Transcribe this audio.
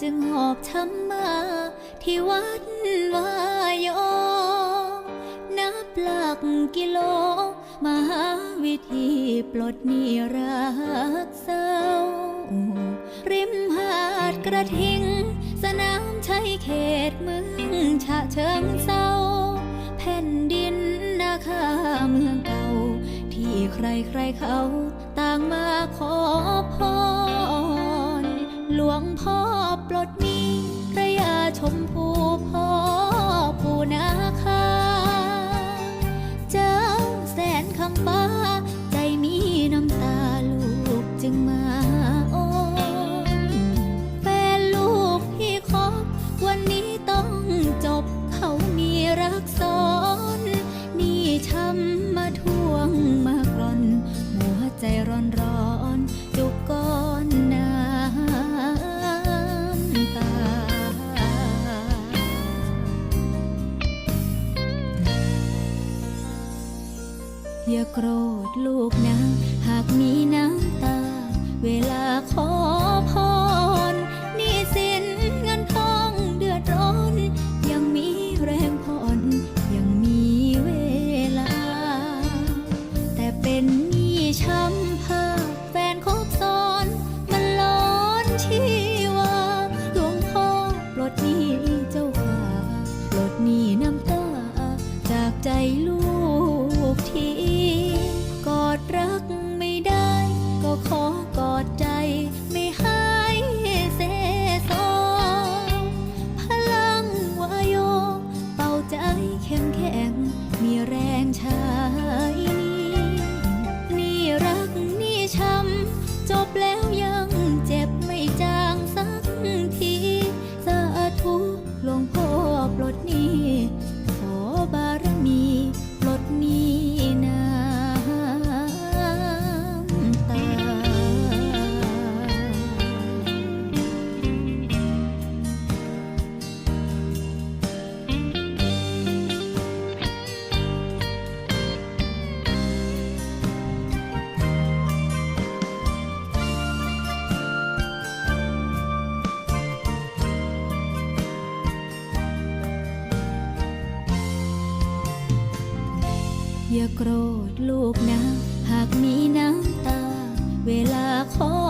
จึงหอบช้ำมา ที่วัดวายอนับหลักกิโลมาหาวิธีปลดหนี้รักเศร้า ริมหาดกระทิง สนามชัยเขตเมืองฉะเชิงเศร้า แผ่นดินนาคาเมืองเก่า ที่ใครใครๆเขาต่างมาขอพรหลวงพ่อ ปลดหนี้พระยาชมพู อย่าโกรธลูกนะ หากมีน้ำตา เวลาขอพรนี่สินเงินทองเดือดร้อน ยังมีแรงผ่อนยังมีเวลา แต่เป็นหนี้ช้ำภาพแฟนคบซ้อน มันร้อนชีวาหลวงพ่อปลดหนี้เจ้าค่ะปลดหนี้น้ำตา จากใจลูก เข้มแข็งมีแรงชา อย่าโกรธลูกนะ หากมีน้ำตา เวลาขอ